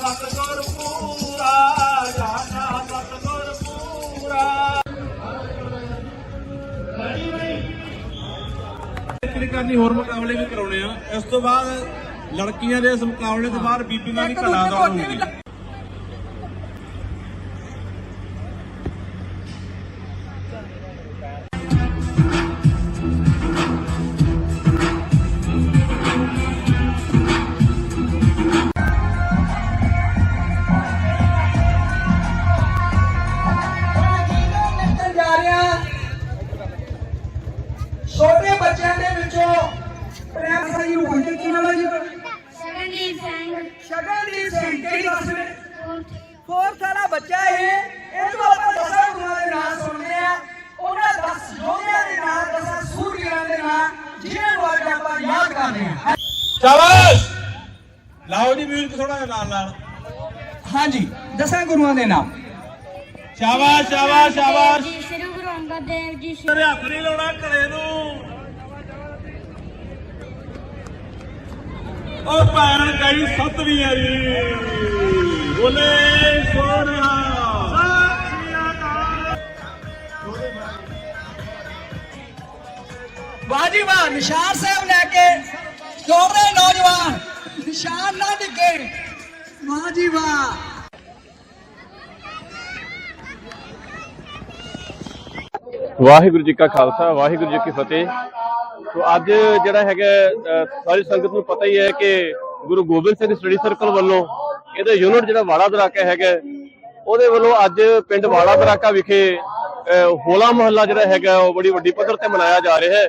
सतगुरु ਕਿਹੜੀ ਕਰਨੀ ਹੋਰ ਮੁਕਾਬਲੇ ਵੀ ਕਰਾਉਣੇ ਆ? ਇਸ ਤੋਂ ਬਾਅਦ ਲੜਕੀਆਂ ਦੇ ਇਸ ਮੁਕਾਬਲੇ ਤੋਂ ਬਾਅਦ ਬੀਬੀਆਂ ਦੀ ਕਲਾ ਦੌੜ ਹੋਊਗੀ ਬੱਚਿਆਂ ਦੇ ਵਿੱਚੋਂ ਪ੍ਰੇਮ ਸਿੰਘ ਨੂੰ ਹੁੰਦੇ ਕੀ ਨਾਮ ਹੈ ਜੀ? ਸ਼ਰਨਜੀਤ ਸਿੰਘ। ਸ਼ਗਨਦੀਪ ਸਿੰਘ ਕਿਹੜੀ ਕਲਾਸ ਵਿੱਚ? ਫੋਰਥ ਵਾਲਾ ਬੱਚਾ ਇਹ। ਇਹਨੂੰ ਆਪਾਂ ਦਸਾਂ ਗੁਰੂਆਂ ਦੇ ਨਾਮ ਸੁਣਦੇ ਆ ਉਹਨਾਂ 10 ਯੋਧਿਆਂ ਦੇ ਨਾਮ ਦਸਾਂ ਸੂਰਬੀਰਾਂ ਦੇ ਨਾਮ ਜਿਹਨਾਂ ਨੂੰ ਅੱਜ ਆਪਾਂ ਯਾਦ ਕਰਦੇ ਆ ਸ਼ਾਬਾਸ਼! ਲਾਓ ਜੀ ਮਿਊਜ਼ਿਕ ਥੋੜਾ ਜਿਹਾ ਨਾਲ ਨਾਲ। ਹਾਂਜੀ ਦਸਾਂ ਗੁਰੂਆਂ ਦੇ ਨਾਮ ਸ਼ਾਬਾਸ਼ ਸ਼ਾਬਾਸ਼ ਸ਼ਾਬਾਸ਼। ਜੀ ਸ੍ਰੀ ਗੁਰੂ ਅੰਗਦ ਦੇਵ ਜੀ ਤੇਰੇ ਹੱਥ ਨਹੀਂ ਲਾਉਣਾ ਘਰੇ ਨੂੰ। ਉਹ ਭੈਣ ਗਈ ਸਤਵੀਂ ਵਾਰੀ ਬੋਲੇ ਸੋਨਿਹਾ ਸਤਿ ਸ੍ਰੀ ਅਕਾਲ ਵਾਹ ਜੀ ਵਾਹ ਨਿਸ਼ਾਨ ਸਾਹਿਬ ਲੈ ਕੇ ਦੌੜ ਰਹੇ ਨੌਜਵਾਨ। ਨਿਸ਼ਾਨ ਨਾ ਡਿੱਗੇ। ਵਾਹ ਜੀ ਵਾਹ। ਵਾਹਿਗੁਰੂ ਜੀ ਕਾ ਖਾਲਸਾ ਵਾਹਿਗੁਰੂ ਜੀ ਕੀ ਫਤਿਹ। ਸੋ ਅੱਜ ਜਿਹੜਾ ਹੈਗਾ ਸਾਰੀ ਸੰਗਤ ਨੂੰ ਪਤਾ ਹੀ ਹੈ ਕਿ ਗੁਰੂ ਗੋਬਿੰਦ ਸਿੰਘ ਸਟੱਡੀ ਸਰਕਲ ਵੱਲੋਂ ਇਹਦਾ ਯੂਨਿਟ ਜਿਹੜਾ ਵਾੜਾ ਦਰਾਕਾ ਹੈਗਾ, ਉਹਦੇ ਵੱਲੋਂ ਅੱਜ ਪਿੰਡ ਵਾੜਾ ਦਰਾਕਾ ਵਿਖੇ ਹੋਲਾ ਮਹੱਲਾ ਜਿਹੜਾ ਹੈਗਾ, ਉਹ ਬੜੀ ਵੱਡੀ ਪੱਧਰ ਤੇ ਮਨਾਇਆ ਜਾ ਰਿਹਾ ਹੈ।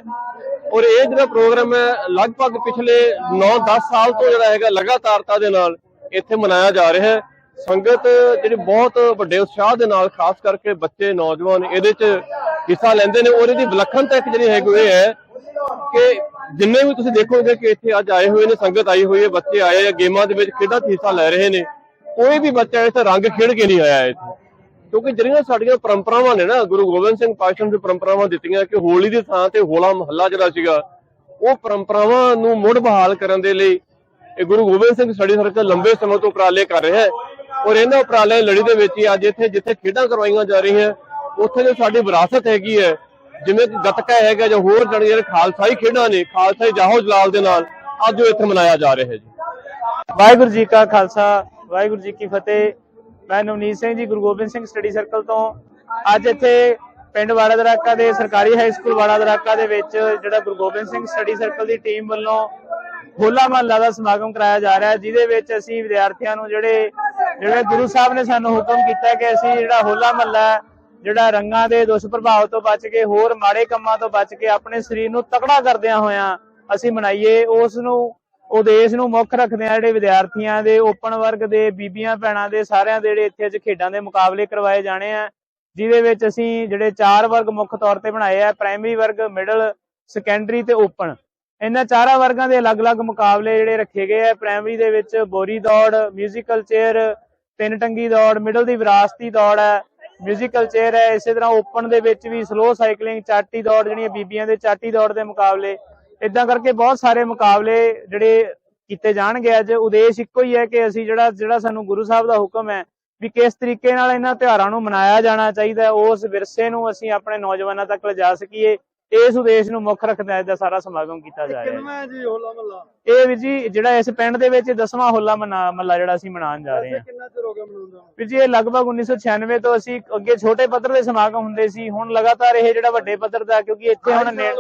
ਔਰ ਇਹ ਜਿਹੜਾ ਪ੍ਰੋਗਰਾਮ ਹੈ, ਲਗਭਗ ਪਿਛਲੇ 9-10 ਸਾਲ ਤੋਂ ਜਿਹੜਾ ਹੈਗਾ ਲਗਾਤਾਰਤਾ ਦੇ ਨਾਲ ਇੱਥੇ ਮਨਾਇਆ ਜਾ ਰਿਹਾ ਹੈ। ਸੰਗਤ ਜਿਹੜੀ ਬਹੁਤ ਵੱਡੇ ਉਤਸ਼ਾਹ ਦੇ ਨਾਲ, ਖਾਸ ਕਰਕੇ ਬੱਚੇ, ਨੌਜਵਾਨ ਇਹਦੇ 'ਚ ਹਿੱਸਾ ਲੈਂਦੇ ਨੇ ਔਰ ਇਹਦੀ ਵਿਲੱਖਣਤਾ ਇੱਕ ਜਿਹੜੀ ਹੈਗੀ ਇਹ ਹੈ ਕਿ ਜਿੰਨੇ ਵੀ ਤੁਸੀਂ ਦੇਖੋਗੇ ਕਿ ਇੱਥੇ ਅੱਜ ਆਏ ਹੋਏ ਨੇ, ਸੰਗਤ ਆਈ ਹੋਈ ਹੈ, ਬੱਚੇ ਆਏ ਆ, ਗੇਮਾਂ ਦੇ ਵਿੱਚ ਖੇਡਾਂ 'ਚ ਹਿੱਸਾ ਲੈ ਰਹੇ ਨੇ, ਕੋਈ ਵੀ ਬੱਚਾ ਇੱਥੇ ਰੰਗ ਖੇਡ ਕੇ ਨਹੀਂ ਆਇਆ ਇੱਥੇ। ਕਿਉਂਕਿ ਜਿਹੜੀਆਂ ਸਾਡੀਆਂ ਪਰੰਪਰਾਵਾਂ ਨੇ ਨਾ, ਗੁਰੂ ਗੋਬਿੰਦ ਸਿੰਘ ਪਾਤਸ਼ਾਹ ਨੇ ਪਰੰਪਰਾਵਾਂ ਦਿੱਤੀਆਂ ਕਿ ਹੋਲੀ ਦੀ ਥਾਂ ਤੇ ਹੋਲਾ ਮਹੱਲਾ ਜਿਹੜਾ ਸੀਗਾ, ਉਹ ਪਰੰਪਰਾਵਾਂ ਨੂੰ ਮੁੜ ਬਹਾਲ ਕਰਨ ਦੇ ਲਈ ਇਹ ਗੁਰੂ ਗੋਬਿੰਦ ਸਿੰਘ ਸਟੱਡੀ ਸਰਕਲ ਲੰਬੇ ਸਮੇਂ ਤੋਂ ਉਪਰਾਲੇ ਕਰ ਰਿਹਾ ਹੈ। ਔਰ ਇਹਨਾਂ ਉਪਰਾਲੇ ਦੀ ਲੜੀ ਦੇ ਵਿੱਚ ਹੀ ਅੱਜ ਇੱਥੇ ਜਿੱਥੇ ਖੇਡਾਂ ਕਰਵਾਈਆਂ ਜਾ ਰਹੀਆਂ, ਉੱਥੇ ਜੋ ਸਾਡੀ ਵਿਰਾਸਤ ਹੈਗੀ ਹੈ ਜਿਵੇਂ ਕਿ ਗੱਤਕਾ ਹੈਗਾ ਜਾਂ ਹੋਰ ਜਿਹੜੀ ਜਿਹੜੇ ਖਾਲਸਾਈ ਖੇਡਾਂ ਨੇ, ਖਾਲਸਾਈ ਜਾਹੋ ਜਲਾਲ ਦੇ ਨਾਲ, ਅੱਜ ਉਹ ਇੱਥੇ ਮਨਾਇਆ ਜਾ ਰਿਹਾ ਹੈ ਜੀ। ਵਾਹਿਗੁਰੂ ਜੀ ਕਾ ਖਾਲਸਾ, ਵਾਹਿਗੁਰੂ ਜੀ ਕੀ ਫਤਿਹ। ਮੈਂ ਨਵਨੀਤ ਸਿੰਘ ਜੀ, ਗੁਰੂ ਗੋਬਿੰਦ ਸਿੰਘ ਸਟੱਡੀ ਸਰਕਲ ਤੋਂ। ਅੱਜ ਇੱਥੇ ਪਿੰਡ ਵਾੜਾ ਦਰਾਕਾ ਦੇ, ਸਰਕਾਰੀ ਹਾਈ ਸਕੂਲ ਵਾੜਾ ਦਰਾਕਾ ਦੇ ਵਿੱਚ ਜਿਹੜਾ ਗੁਰੂ ਗੋਬਿੰਦ ਸਿੰਘ ਸਟੱਡੀ ਸਰਕਲ ਦੀ ਟੀਮ ਵੱਲੋਂ ਹੋਲਾ ਮਹੱਲਾ ਦਾ ਸਮਾਗਮ ਕਰਾਇਆ ਜਾ ਰਿਹਾ ਹੈ, ਜਿਹਦੇ ਵਿੱਚ ਅਸੀਂ ਵਿਦਿਆਰਥੀਆਂ ਨੂੰ ਜਿਹੜੇ ਜਿਹੜੇ ਗੁਰੂ ਸਾਹਿਬ ਨੇ ਸਾਨੂੰ ਹੁਕਮ ਕੀਤਾ ਕਿ ਅਸੀਂ ਜਿਹੜਾ ਹੋਲਾ ਮਹੱਲਾ ਜਿਹੜਾ ਰੰਗਾਂ ਦੇ ਦੁਸ਼ਪ੍ਰਭਾਵ ਤੋਂ ਬਚ ਕੇ, ਹੋਰ ਮਾੜੇ ਕੰਮਾਂ ਤੋਂ ਬਚ ਕੇ ਆਪਣੇ ਸਰੀਰ ਨੂੰ ਤਕੜਾ ਕਰਦਿਆਂ ਹੋਇਆਂ ਅਸੀਂ ਮਨਾਈਏ, ਉਸ ਨੂੰ ਉਦੇਸ਼ ਨੂੰ ਮੁੱਖ ਰੱਖਦੇ ਆ ਜਿਹੜੇ ਵਿਦਿਆਰਥੀਆਂ ਦੇ, ਓਪਨ ਵਰਗ ਦੇ, ਬੀਬੀਆਂ ਭੈਣਾਂ ਦੇ, ਸਾਰਿਆਂ ਦੇ ਜਿਹੜੇ ਇੱਥੇ ਅੱਜ ਖੇਡਾਂ ਦੇ ਮੁਕਾਬਲੇ ਕਰਵਾਏ ਜਾਣੇ ਆ, ਜਿਹਦੇ ਵਿੱਚ ਅਸੀਂ ਜਿਹੜੇ ਚਾਰ ਵਰਗ ਮੁੱਖ ਤੌਰ ਤੇ ਬਣਾਏ ਆ, ਪ੍ਰਾਇਮਰੀ ਵਰਗ, ਮਿਡਲ, ਸੈਕੰਡਰੀ ਤੇ ਓਪਨ। ਇਹਨਾਂ ਚਾਰਾਂ ਵਰਗਾਂ ਦੇ ਅਲੱਗ-ਅਲੱਗ ਮੁਕਾਬਲੇ ਜਿਹੜੇ ਰੱਖੇ ਗਏ ਆ, ਪ੍ਰਾਇਮਰੀ ਦੇ ਵਿੱਚ ਬੋਰੀ ਦੌੜ ਮਿਊਜ਼ੀਕਲ ਚੇਅਰ ਤਿੰਨ ਟੰਗੀ ਦੌੜ ਮਿਡਲ ਦੀ ਵਿਰਾਸਤੀ ਦੌੜ ਹੈ ਮਿਊਜ਼ੀਕਲ ਚੇਅਰ ਹੈ ਇਸੇ ਤਰ੍ਹਾਂ ਓਪਨ ਦੇ ਵਿੱਚ ਵੀ ਸਲੋ ਸਾਈਕਲਿੰਗ ਚਾਟੀ ਦੌੜ ਜਿਹੜੀਆਂ ਬੀਬੀਆਂ ਦੇ ਚਾਟੀ ਦੌੜ ਦੇ ਮੁਕਾਬਲੇ ਇਦਾਂ ਕਰਕੇ ਬਹੁਤ ਸਾਰੇ ਮੁਕਾਬਲੇ ਜਿਹੜੇ ਕੀਤੇ ਜਾਣਗੇ ਅੱਜ। ਉਦੇਸ਼ ਇੱਕੋ ਹੀ ਹੈ ਕਿ ਅਸੀਂ ਜਿਹੜਾ ਜਿਹੜਾ ਸਾਨੂੰ ਗੁਰੂ ਸਾਹਿਬ ਦਾ ਹੁਕਮ ਹੈ ਵੀ ਕਿਸ ਤਰੀਕੇ ਨਾਲ ਇਹਨਾਂ ਤਿਉਹਾਰਾਂ ਨੂੰ ਮਨਾਇਆ ਜਾਣਾ ਚਾਹੀਦਾ ਹੈ, ਉਸ ਵਿਰਸੇ ਨੂੰ ਅਸੀਂ ਆਪਣੇ ਨੌਜਵਾਨਾਂ ਤੱਕ ਲਿਜਾ ਸਕੀਏ। ਇਸ ਉਦੇਸ਼ ਨੂੰ ਮੁੱਖ ਰੱਖਦਿਆਂ ਅੱਜ ਦਾ ਸਾਰਾ ਸਮਾਗਮ ਕੀਤਾ ਜਾ ਰਿਹਾ ਹੈ। ਜੀ ਹੋਲਾ ਮਹੱਲਾ? ਇਹ ਵੀ ਜੀ ਜਿਹੜਾ ਇਸ ਪਿੰਡ ਦੇ ਵਿੱਚ ਦਸਵਾਂ ਹੋਲਾ ਮਨਾ ਮੱਲਾ ਜਿਹੜਾ ਅਸੀਂ ਮਨਾਉਣ ਜਾ ਰਹੇ ਹਾਂ। ਕਿੰਨਾ ਚਿਰ ਹੋ ਗਿਆ ਮਨਾਉਂਦਾ ਵੀ ਜੀ ਇਹ ਲਗਭਗ 1996 ਤੋਂ ਅਸੀਂ ਅੱਗੇ ਛੋਟੇ ਪੱਧਰ ਦੇ ਸਮਾਗਮ ਹੁੰਦੇ ਸੀ ਹੁਣ ਲਗਾਤਾਰ ਇਹ ਜਿਹੜਾ ਵੱਡੇ ਪੱਧਰ ਦਾ ਕਿਉਂਕਿ ਇੱਥੇ ਹੁਣ ਨੇ-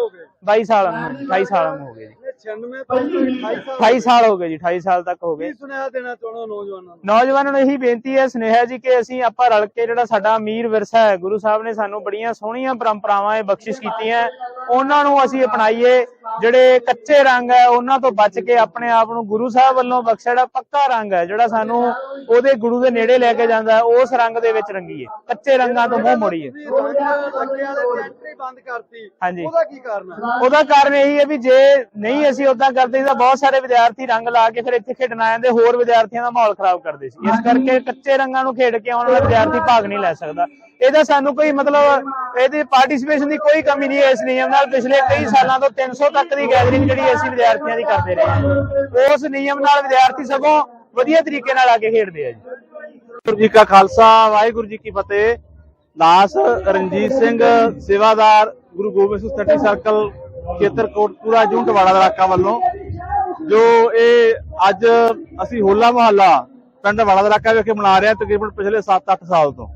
22 ਸਾਲ ਨੂੰ 28 ਸਾਲ ਹੋ ਗਏ 96 ਤੋਂ 28 ਸਾਲ 28 ਸਾਲ ਹੋ ਗਏ ਜੀ 28 ਸਾਲ ਤੱਕ ਹੋ ਗਏ। ਕੀ ਸੁਨੇਹਾ ਦੇਣਾ ਚਾਹੁੰਦਾ ਨੌਜਵਾਨਾਂ ਨੂੰ? ਨੌਜਵਾਨਾਂ ਨੂੰ ਇਹੀ ਬੇਨਤੀ ਹੈ ਸੁਨੇਹਾ ਜੀ ਕਿ ਅਸੀਂ ਆਪਾਂ ਰਲ ਕੇ ਜਿਹੜਾ ਸਾਡਾ ਅਮੀਰ ਵਿਰਸਾ ਹੈ ਗੁਰੂ ਸਾਹਿਬ ਨੇ ਸਾਨੂੰ ਬੜੀਆਂ ਸੋਹਣੀਆਂ ਪਰੰਪਰਾਵਾਂ ਇਹ ਬਖਸ਼ਿਸ਼ ਕੀਤੀਆਂ। ਉਹਨਾਂ ਨੂੰ ਅਸੀਂ ਅਪਣਾਈਏ। ਜਿਹੜੇ ਕੱਚੇ ਰੰਗ ਹੈ ਉਹਨਾਂ ਤੋਂ ਬਚ ਕੇ ਆਪਣੇ ਆਪ ਨੂੰ ਗੁਰੂ ਸਾਹਿਬ ਵੱਲੋਂ ਬਖਸ਼ਿਆ ਜਿਹੜਾ ਪੱਕਾ ਰੰਗ ਹੈ ਜਿਹੜਾ ਸਾਨੂੰ ਉਹਦੇ ਗੁਰੂ ਦੇ ਨੇੜੇ ਲੈ ਕੇ ਜਾਂਦਾ ਉਸ ਰੰਗ ਦੇ ਵਿੱਚ ਰੰਗੀਏ ਕੱਚੇ ਰੰਗਾਂ ਤੋਂ ਮੂੰਹ ਮੋੜੀਏ ਹਾਂਜੀ। ਉਹਦਾ ਕੀ ਕਾਰਨ ਹੈ? ਉਹਦਾ ਕਾਰਨ ਇਹੀ ਹੈ ਵੀ ਜੇ ਨਹੀਂ ਅਸੀਂ ਉਦਾਂ ਕਰਦੇ ਤਾਂ ਬਹੁਤ ਸਾਰੇ ਵਿਦਿਆਰਥੀ ਰੰਗ ਲਾ ਕੇ ਫਿਰ ਇੱਥੇ ਖੇਡਣ ਆ ਜਾਂਦੇ ਹੋਰ ਵਿਦਿਆਰਥੀਆਂ ਦਾ ਮਾਹੌਲ ਖਰਾਬ ਕਰਦੇ ਸੀ। ਇਸ ਕਰਕੇ ਕੱਚੇ ਰੰਗਾਂ ਨੂੰ ਖੇਡ ਕੇ ਆਉਣ ਵਾਲਾ ਵਿਦਿਆਰਥੀ ਭਾਗ ਨਹੀਂ ਲੈ ਸਕਦਾ। ਇਹਦਾ ਸਾਨੂੰ ਕੋਈ ਮਤਲਬ ਇਹਦੀ ਪਾਰਟਿਸਿਪੇਸ਼ਨ ਦੀ ਕੋਈ ਕਮੀ ਨਹੀਂ ਹੈ ਇਸ ਨਿਯਮ ਨਾਲ। ਪਿਛਲੇ ਕਈ ਸਾਲਾਂ ਤੋਂ 300 ਤੱਕ ਦੀ ਗੈਦਰਿੰਗ ਜਿਹੜੀ ਅਸੀਂ ਵਿਦਿਆਰਥੀਆਂ ਦੀ ਕਰਦੇ ਰਹੇ ਹਾਂ। ਉਸ ਨਿਯਮ ਨਾਲ ਵਿਦਿਆਰਥੀ ਸਗੋਂ ਵਧੀਆ ਤਰੀਕੇ ਨਾਲ ਆ ਕੇ ਖੇਡਦੇ ਆ ਜੀ। ਵਾਹਿਗੁਰੂ ਜੀ ਕਾ ਖਾਲਸਾ, ਵਾਹਿਗੁਰੂ ਜੀ ਕੀ ਫਤਿਹ। ਦਾਸ ਰਣਜੀਤ ਸਿੰਘ, ਸੇਵਾਦਾਰ ਗੁਰੂ ਗੋਬਿੰਦ ਸਿੰਘ ਸਟੱਡੀ ਸਰਕਲ, ਖੇਤਰ ਕੋਟਪੂਰਾ ਜੁੰਟਵਾੜਾ ਦਾ ਇਲਾਕਾ ਵੱਲੋਂ, ਜੋ ਇਹ ਅੱਜ ਅਸੀਂ ਹੋਲਾ ਮਹੱਲਾ ਪਿੰਡ ਵਾਲਾ ਦਾ ਇਲਾਕਾ ਵਿਖੇ ਮਨਾ ਰਹੇ ਹਾਂ, ਤਕਰੀਬਨ ਪਿਛਲੇ 7-8 ਸਾਲ ਤੋਂ।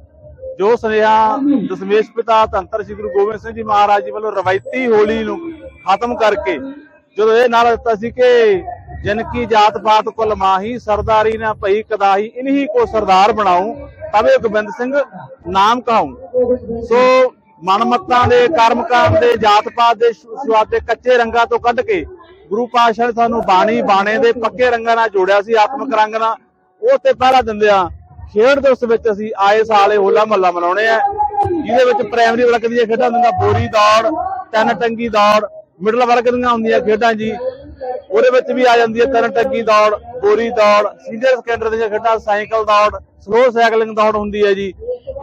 ਜੋ ਸੁਨੇਹਾ ਦਸ਼ਮੇਸ਼ ਪਿਤਾ ਧੰਤਰ ਸ੍ਰੀ ਗੁਰੂ ਗੋਬਿੰਦ ਸਿੰਘ ਜੀ ਮਹਾਰਾਜ ਜੀ ਵੱਲੋਂ ਰਵਾਇਤੀ ਹੋਲੀ ਨੂੰ ਖਤਮ ਕਰਕੇ ਜਦੋਂ ਇਹ ਨਾਰਾ ਦਿੱਤਾ ਸੀ ਕਿ ਜਨ ਕੀ ਜਾਤ ਪਾਤ ਕੁਲ ਮਾਹੀ, ਸਰਦਾਰੀ ਨਾ ਭਈ ਕਦਾਹੀ, ਇਨਹੀ ਕੋ ਸਰਦਾਰ ਬਣਾਉ, ਤਵੇ ਗੋਬਿੰਦ ਸਿੰਘ ਨਾਮ ਕਹਾਉ ਸੋ ਮਨਮਤਾਂ ਦੇ ਕਰਮ ਕਾਂਡ ਦੇ, ਜਾਤ ਪਾਤ ਦੇ ਸ਼ੁਰੂਆਤ ਦੇ ਕੱਚੇ ਰੰਗਾਂ ਤੋਂ ਕੱਢ ਕੇ ਗੁਰੂ ਪਾਤਸ਼ਾਹ ਨੇ ਸਾਨੂੰ ਬਾਣੀ ਬਾਣੇ ਦੇ ਪੱਕੇ ਰੰਗਾਂ ਨਾਲ ਜੋੜਿਆ ਸੀ, ਆਤਮਿਕ ਰੰਗ ਨਾਲ। ਉਹ ਤੇ ਪਹਿਰਾ ਦਿੰਦੇ ਆ ਖੇਡ ਦੇ ਉਸ ਵਿੱਚ ਅਸੀਂ ਆਏ ਸਾਲ ਇਹ ਹੋਲਾ ਮਹੱਲਾ ਮਨਾਉਣੇ ਆ। ਜਿਹਦੇ ਵਿੱਚ ਪ੍ਰਾਇਮਰੀ ਵਰਗ ਦੀਆਂ ਖੇਡਾਂ ਹੁੰਦੀਆਂ? ਬੋਰੀ ਦੌੜ, ਤਿੰਨ ਟੰਗੀ ਦੌੜ ਮਿਡਲ ਵਰਗ ਦੀਆਂ ਹੁੰਦੀਆਂ ਖੇਡਾਂ ਜੀ? ਉਹਦੇ ਵਿੱਚ ਵੀ ਆ ਜਾਂਦੀ ਹੈ ਤਿੰਨ ਟੰਗੀ ਦੌੜ, ਬੋਰੀ ਦੌੜ ਸੀਨੀਅਰ ਸੈਕੰਡਰੀ ਦੀਆਂ ਖੇਡਾਂ, ਸਾਈਕਲ ਦੌੜ ਸਲੋ ਸਾਈਕਲਿੰਗ ਦੌੜ ਹੁੰਦੀ ਹੈ ਜੀ।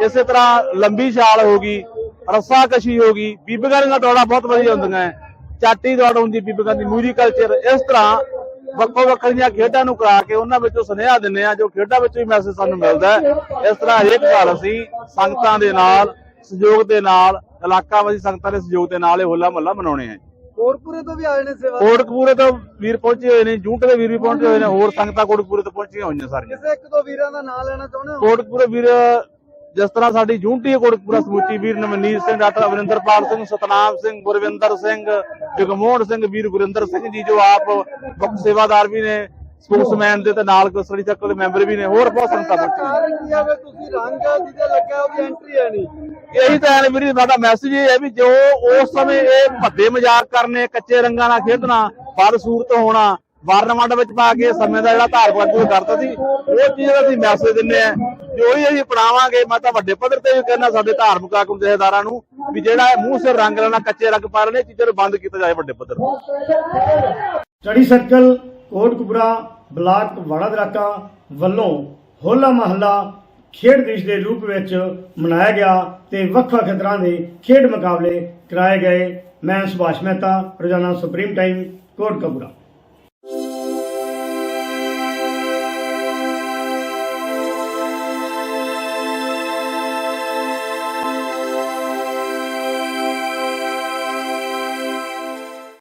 ਇਸੇ ਤਰ੍ਹਾਂ ਲੰਬੀ ਛਾਲ ਹੋ ਗਈ, ਰੱਸਾ ਕਸ਼ੀ ਹੋ ਗਈ, ਬੀਬੀਆਂ ਦੀਆਂ ਦੌੜਾਂ ਬਹੁਤ ਵਧੀਆ ਹੁੰਦੀਆਂ ਹੈ ਚਾਟੀ ਦੌੜ ਹੁੰਦੀ ਬੀਬੀਆਂ ਦੀ ਮਿਊਜ਼ੀਕਲ ਕਲਚਰ ਇਸ ਤਰ੍ਹਾਂ ਵੱਖੋ ਵੱਖਰੀਆਂ ਖੇਡਾਂ ਨੂੰ ਕਰਾ ਕੇ ਉਹਨਾਂ ਵਿੱਚੋਂ ਸੁਨੇਹਾ ਦਿੰਦੇ ਆ ਜੋ ਖੇਡਾਂ ਵਿੱਚੋਂ ਹੀ ਮੈਸੇਜ ਸਾਨੂੰ ਮਿਲਦਾ ਹੈ। ਇਸ ਤਰ੍ਹਾਂ ਹਰੇਕ ਸਾਲ ਅਸੀਂ ਸੰਗਤਾਂ ਦੇ ਨਾਲ ਸਹਿਯੋਗ ਦੇ ਨਾਲ ਇਲਾਕਾ ਵਾਸੀ ਸੰਗਤਾਂ ਦੇ ਸਹਿਯੋਗ ਦੇ ਨਾਲ ਇਹ ਹੋਲਾ ਮਹੱਲਾ ਮਨਾਉਣੇ ਆ ਕੋਟਪੁਰੇ ਤੋਂ ਵੀ ਆਏ ਨੇ ਸੇਵਾ ਕੋਟਕਪੂਰੇ ਤੋਂ ਵੀਰ ਪਹੁੰਚੇ ਹੋਏ ਨੇ ਜੂਟ ਦੇ ਵੀਰ ਵੀ ਪਹੁੰਚੇ ਹੋਏ ਨੇ ਹੋਰ ਸੰਗਤਾਂ ਕੋਟਕਪੂਰੇ ਤੋਂ ਪਹੁੰਚੀਆਂ ਹੋਈਆਂ ਸਾਰੀਆਂ। ਕਿਸੇ ਇੱਕ ਦੋ ਵੀਰਾਂ ਦਾ ਨਾਮ ਲੈਣਾ ਚਾਹੁੰਦੇ ਹੋ? ਕੋਟਕਪੂਰੇ ਵੀਰ ਜਿਸ ਤਰ੍ਹਾਂ ਸਾਡੀ ਜੂਨਟੀ ਹੈ ਕੋਟਕਪੂਰਾ ਸਮੁੱਚੀ ਵੀਰ ਨਵਨੀਤ ਸਿੰਘ ਡਾਕਟਰ ਅਵਰਿੰਦਰਪਾਲ ਸਿੰਘ ਸਤਨਾਮ ਸਿੰਘ ਗੁਰਵਿੰਦਰ ਸਿੰਘ ਜਗਮੋਹਨ ਸਿੰਘ ਵੀਰ ਗੁਰਿੰਦਰ ਸਿੰਘ ਜੀ ਜੋ ਆਪ ਮੁੱਖ ਸੇਵਾਦਾਰ ਵੀ ਨੇ ਸਪੋਕਸਮੈਨ ਦੇ ਤੇ ਨਾਲ ਸਟੱਡੀ ਸਰਕਲ ਦੇ ਮੈਂਬਰ ਵੀ ਨੇ ਹੋਰ ਬਹੁਤ ਸੰਗਤਾਂ ਪਹੁੰਚੀਆਂ ਕਾਰਨ ਕੀ ਆ? ਵੀ ਤੁਸੀਂ ਰੰਗ ਜਿਹਦੇ ਲੱਗਿਆ ਉਹਦੀ ਐਂਟਰੀ ਹੈ ਨਹੀਂ। ਇਹੀ ਤਾਂ ਹੈ ਮੇਰੀ ਸਾਡਾ ਮੈਸੇਜ ਇਹ ਹੈ ਵੀ ਜੋ ਉਸ ਸਮੇਂ ਇਹ ਭੱਦੇ ਮਜ਼ਾਕ ਕਰਨੇ ਕੱਚੇ ਰੰਗਾਂ ਨਾਲ ਖੇਡਣਾ ਬਦ ਸੂਰਤ ਹੋਣਾ ਵਰਨਮੰਡ ਵਿੱਚ ਪਾ ਕੇ ਸਮੇਂ ਦਾ ਜਿਹੜਾ ਧਾਰ ਵਰਤੋਂ ਕਰਦਾ ਸੀ ਉਹ ਚੀਜ਼ ਦਾ ਅਸੀਂ ਮੈਸੇਜ ਦਿੰਨੇ ਆ ਜੋ ਹੀ ਅਸੀਂ ਅਪਣਾਵਾਂਗੇ ਮੈਂ ਤਾਂ ਵੱਡੇ ਪੱਧਰ ਤੇ ਵੀ ਕਹਿੰਦਾ ਸਾਡੇ ਧਾਰਮਿਕ ਆਗੂ ਜਥੇਦਾਰਾਂ ਨੂੰ ਵੀ ਜਿਹੜਾ ਮੂੰਹ ਸਿਰ ਰੰਗ ਲੈਣਾ ਕੱਚੇ ਰੰਗ ਪਾ ਇਹ ਚੀਜ਼ਾਂ ਨੂੰ ਬੰਦ ਕੀਤਾ ਜਾਏ ਵੱਡੇ ਪੱਧਰ ਤੇ। Study circle Kotkapura block Wara Daraka ਵੱਲੋਂ ਹੋਲਾ ਮਹੱਲਾ ਖੇਡ ਦਿਵਸ ਦੇ ਰੂਪ ਵਿੱਚ ਮਨਾਇਆ ਗਿਆ ਤੇ ਵੱਖ-ਵੱਖ ਤਰ੍ਹਾਂ ਦੇ ਖੇਡ ਮੁਕਾਬਲੇ ਕਰਾਏ ਗਏ। ਮੈਂ ਸੁਭਾਸ਼ ਮਹਿਤਾ ਰੋਜ਼ਾਨਾ ਸੁਪਰੀਮ ਟਾਈਮ ਕੋਟਕਪੁਰਾ